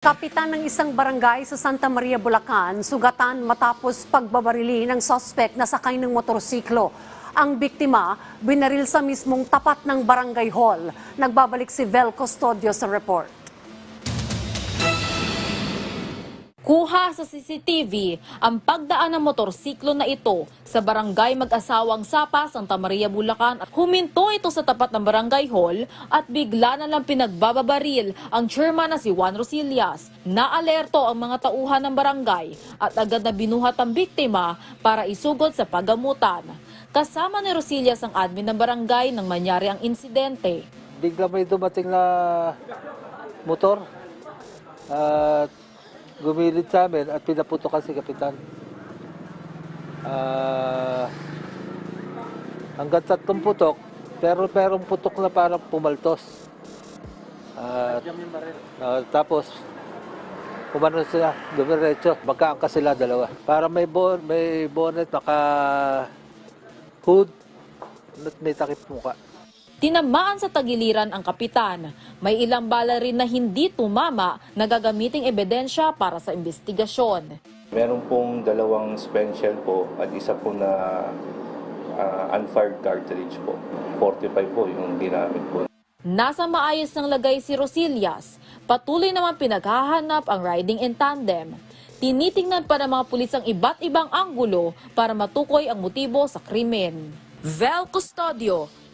Kapitan ng isang barangay sa Santa Maria, Bulacan, sugatan matapos pagbabarili ng suspect na sakay ng motorsiklo. Ang biktima, binaril sa mismong tapat ng barangay hall. Nagbabalik si Vel Custodio sa report. Kuha sa CCTV ang pagdaan ng motorsiklo na ito sa barangay mag-asawang Sapa, Santa Maria, Bulacan huminto ito sa tapat ng barangay hall at bigla na lang pinagbababaril ang chairman na si Juan Rosillas. Naalerto ang mga tauhan ng barangay at agad na binuhat ang biktima para isugod sa pagamutan. Kasama ni Rosillas ang admin ng barangay nang manyari ang insidente. bigla may dumating na motor at gumilid sa amin at pinaputokan si Kapitan. Ah, hanggang tatlong putok, pero merong putok na parang pumaltos. At, ah, tapos, kumano sila, dumiretso. Magkaangka sila dalawa. Para may, bon, may bonnet, naka hood, may takip muka. Tinamaan sa tagiliran ang kapitan. May ilang bala rin na hindi tumama na gagamiting ebidensya para sa investigasyon. Meron pong dalawang spent shell po at isa po na ah, unfired cartridge po. 45 po yung ginamit po. Nasa maayos ng lagay si Rosillas. Patuloy naman pinaghahanap ang riding in tandem. Tinitingnan pa ng mga pulis ang iba't ibang anggulo para matukoy ang motibo sa krimen. Vel Custodio